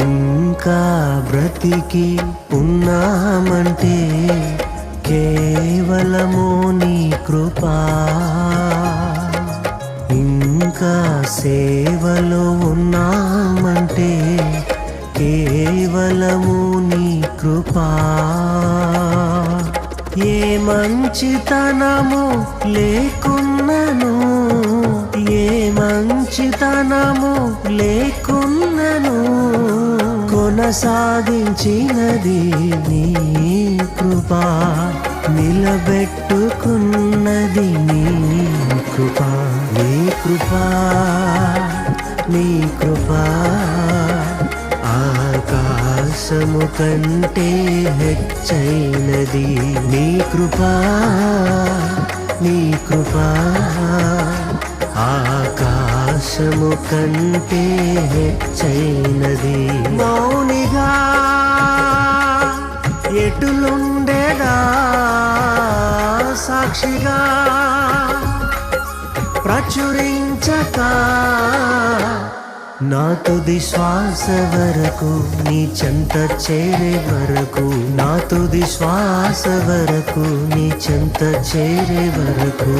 ఇంకా బ్రతికి ఉన్నామంటే కేవలము నీ కృపా. ఇంకా సేవలో ఉన్నామంటే కేవలము నీ కృపా. ఏ మంచితనము లేకున్నను ఏ మంచితనము లేకున్నను కొనసాగించినది నీ కృప నిలబెట్టుకున్నది నీ కృపా. నీ కృప నీ కృపా ఆకాశము కంటే హెచ్చైనది నీ కృప నీ కృపా. ఆకాశము కంటే హెచ్చైనది. మౌనిగా ఎటులుండేదా సాక్షిగా ప్రచురించక నా తుది శ్వాస వరకు నీ చెంత చేరే వరకు నా తుది శ్వాస వరకు నీ చెంత చేరే వరకు.